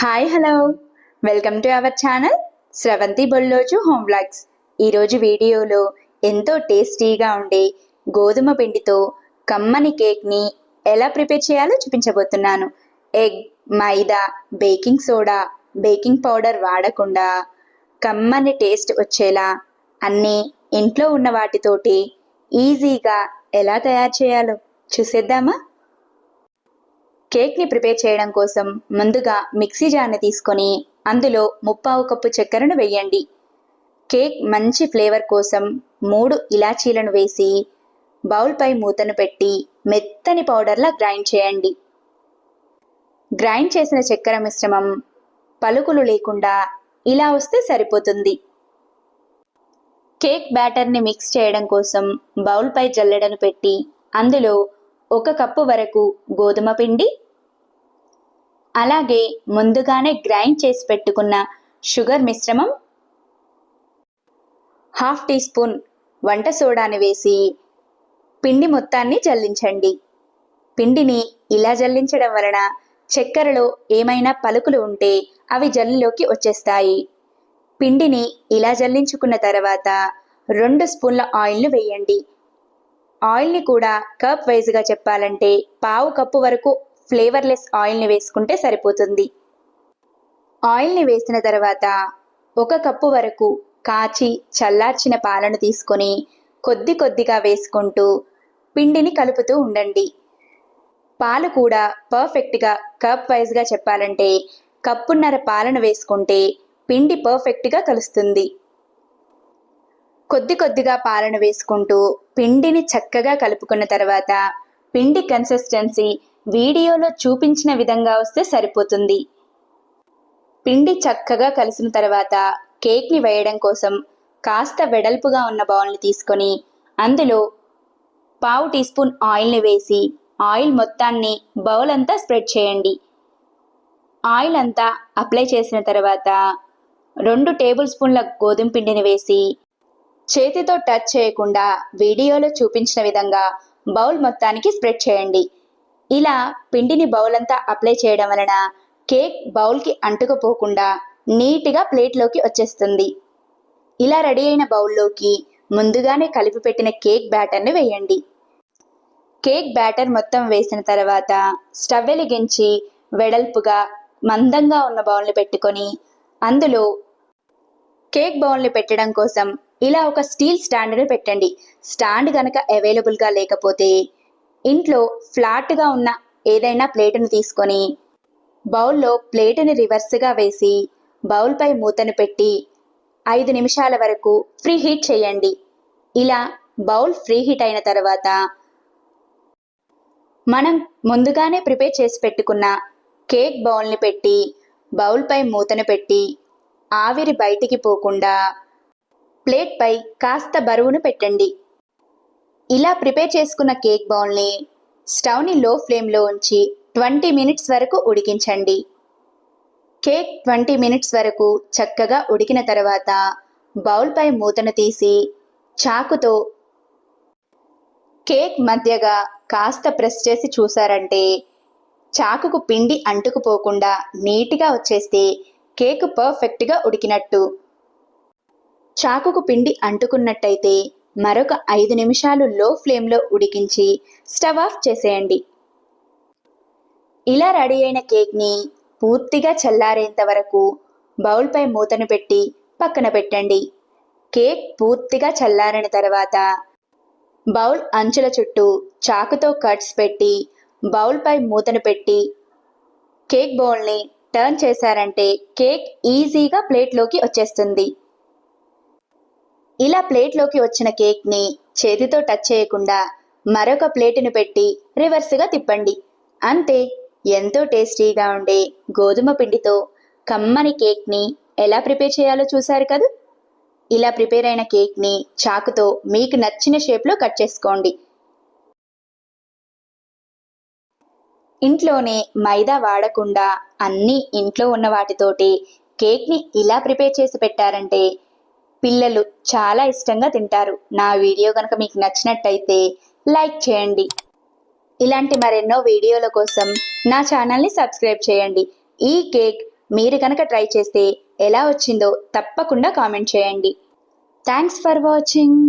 Hi hello welcome to our channel Sravanthi Bolloju home vlogs ఈరోజు వీడియోలో ఎంతో టేస్టీగా ఉండే గోధుమ పిండితో కమ్మని కేక్ని ఎలా ప్రిపేర్ చేయాలో చూపించబోతున్నాను. Egg maida baking soda baking powder వాడకుండా కమ్మని టేస్ట్ వచ్చేలా అన్నీ ఇంట్లో ఉన్న వాటితోటి ఈజీగా ఎలా తయారు చేయాలో చూసేద్దామా? కేక్ని ప్రిపేర్ చేయడం కోసం ముందుగా మిక్సీ జార్ని తీసుకొని అందులో ముప్పావు కప్పు చక్కెరను వేయండి. కేక్ మంచి ఫ్లేవర్ కోసం మూడు ఇలాచీలను వేసి బౌల్పై మూతను పెట్టి మెత్తని పౌడర్లా గ్రైండ్ చేయండి. గ్రైండ్ చేసిన చక్కెర మిశ్రమం పలుకులు లేకుండా ఇలా వస్తే సరిపోతుంది. కేక్ బ్యాటర్ని మిక్స్ చేయడం కోసం బౌల్పై జల్లెడను పెట్టి అందులో ఒక కప్పు వరకు గోధుమ పిండి అలాగే ముందుగానే గ్రైండ్ చేసి పెట్టుకున్న షుగర్ మిశ్రమం హాఫ్ టీ స్పూన్ వంట సోడాని వేసి పిండి మొత్తాన్ని జల్లించండి. పిండిని ఇలా జల్లించడం వలన చక్కెరలో ఏమైనా పలుకులు ఉంటే అవి జల్లిలోకి వచ్చేస్తాయి. పిండిని ఇలా జల్లించుకున్న తర్వాత రెండు స్పూన్ల ఆయిల్ను వేయండి. ఆయిల్ని కూడా కప్ వైజ్గా చెప్పాలంటే పావు కప్పు వరకు ఫ్లేవర్లెస్ ఆయిల్ని వేసుకుంటే సరిపోతుంది. ఆయిల్ని వేసిన తర్వాత ఒక కప్పు వరకు కాచి చల్లార్చిన పాలను తీసుకొని కొద్ది కొద్దిగా వేసుకుంటూ పిండిని కలుపుతూ ఉండండి. పాలు కూడా పర్ఫెక్ట్గా కప్ వైజ్గా చెప్పాలంటే కప్పున్నర పాలను వేసుకుంటే పిండి పర్ఫెక్ట్గా కలుస్తుంది. కొద్ది కొద్దిగా పాలను వేసుకుంటూ పిండిని చక్కగా కలుపుకున్న తర్వాత పిండి కన్సిస్టెన్సీ వీడియోలో చూపించిన విధంగా వస్తే సరిపోతుంది. పిండి చక్కగా కలిసిన తర్వాత కేక్ని వేయడం కోసం కాస్త వెడల్పుగా ఉన్న బౌల్ని తీసుకొని అందులో పావు టీ స్పూన్ ఆయిల్ని వేసి ఆయిల్ మొత్తాన్ని బౌల్ అంతా స్ప్రెడ్ చేయండి. ఆయిల్ అంతా అప్లై చేసిన తర్వాత రెండు టేబుల్ స్పూన్ల గోధుమ పిండిని వేసి చేతితో టచ్ చేయకుండా వీడియోలో చూపించిన విధంగా బౌల్ మొత్తానికి స్ప్రెడ్ చేయండి. ఇలా పిండిని బౌల్ అంతా అప్లై చేయడం వలన కేక్ బౌల్కి అంటుకుపోకుండా నీట్గా ప్లేట్లోకి వచ్చేస్తుంది. ఇలా రెడీ అయిన బౌల్లోకి ముందుగానే కలిపి పెట్టిన కేక్ బ్యాటర్ని వేయండి. కేక్ బ్యాటర్ మొత్తం వేసిన తర్వాత స్టవ్ వెలిగించి వెడల్పుగా మందంగా ఉన్న బౌల్ని పెట్టుకొని అందులో కేక్ బౌల్ని పెట్టడం కోసం ఇలా ఒక స్టీల్ స్టాండ్ని పెట్టండి. స్టాండ్ కనుక అవైలబుల్గా లేకపోతే ఇంట్లో ఫ్లాట్గా ఉన్న ఏదైనా ప్లేటును తీసుకొని బౌల్లో ప్లేటుని రివర్స్గా వేసి బౌల్పై మూతను పెట్టి ఐదు నిమిషాల వరకు ఫ్రీ హీట్ చేయండి. ఇలా బౌల్ ఫ్రీ హీట్ అయిన తర్వాత మనం ముందుగానే ప్రిపేర్ చేసి పెట్టుకున్న కేక్ బౌల్ని పెట్టి బౌల్పై మూతను పెట్టి ఆవిరి బయటికి పోకుండా ప్లేట్పై కాస్త బరువును పెట్టండి. ఇలా ప్రిపేర్ చేసుకున్న కేక్ బౌల్ని స్టవ్ని లో ఫ్లేమ్లో ఉంచి ట్వంటీ మినిట్స్ వరకు ఉడికించండి. కేక్ ట్వంటీ మినిట్స్ వరకు చక్కగా ఉడికిన తర్వాత బౌల్పై మూతను తీసి చాకుతో కేక్ మధ్యగా కాస్త ప్రెస్ చేసి చూసారంటే చాకుకు పిండి అంటుకుపోకుండా నీట్గా వచ్చేస్తే కేక్ పర్ఫెక్ట్గా ఉడికినట్టు. చాకుకు పిండి అంటుకున్నట్టయితే మరొక ఐదు నిమిషాలు లో ఫ్లేమ్లో ఉడికించి స్టవ్ ఆఫ్ చేసేయండి. ఇలా రెడీ అయిన కేక్ని పూర్తిగా చల్లారేంత వరకు బౌల్పై మూతను పెట్టి పక్కన పెట్టండి. కేక్ పూర్తిగా చల్లారిన తర్వాత బౌల్ అంచుల చుట్టూ చాకుతో కట్స్ పెట్టి బౌల్పై మూతను పెట్టి కేక్ బౌల్ని టర్న్ చేశారంటే కేక్ ఈజీగా ప్లేట్లోకి వచ్చేస్తుంది. ఇలా ప్లేట్లోకి వచ్చిన కేక్ని చేతితో టచ్ చేయకుండా మరొక ప్లేటును పెట్టి రివర్స్గా తిప్పండి. అంతే ఎంతో టేస్టీగా ఉండే గోధుమ పిండితో కమ్మని కేక్ని ఎలా ప్రిపేర్ చేయాలో చూశారు కదా? ఇలా ప్రిపేర్ అయిన కేక్ని చాకుతో మీకు నచ్చిన షేప్లో కట్ చేసుకోండి. ఇంట్లోనే మైదా వాడకుండా అన్నీ ఇంట్లో ఉన్న వాటితోటి కేక్ని ఇలా ప్రిపేర్ చేసి పెట్టారంటే పిల్లలు చాలా ఇష్టంగా తింటారు. నా వీడియో కనుక మీకు నచ్చినట్టయితే లైక్ చేయండి. ఇలాంటి మరెన్నో వీడియోల కోసం నా ఛానల్ని సబ్స్క్రైబ్ చేయండి. ఈ కేక్ మీరు కనుక ట్రై చేస్తే ఎలా వచ్చిందో తప్పకుండా కామెంట్ చేయండి. Thanks for watching.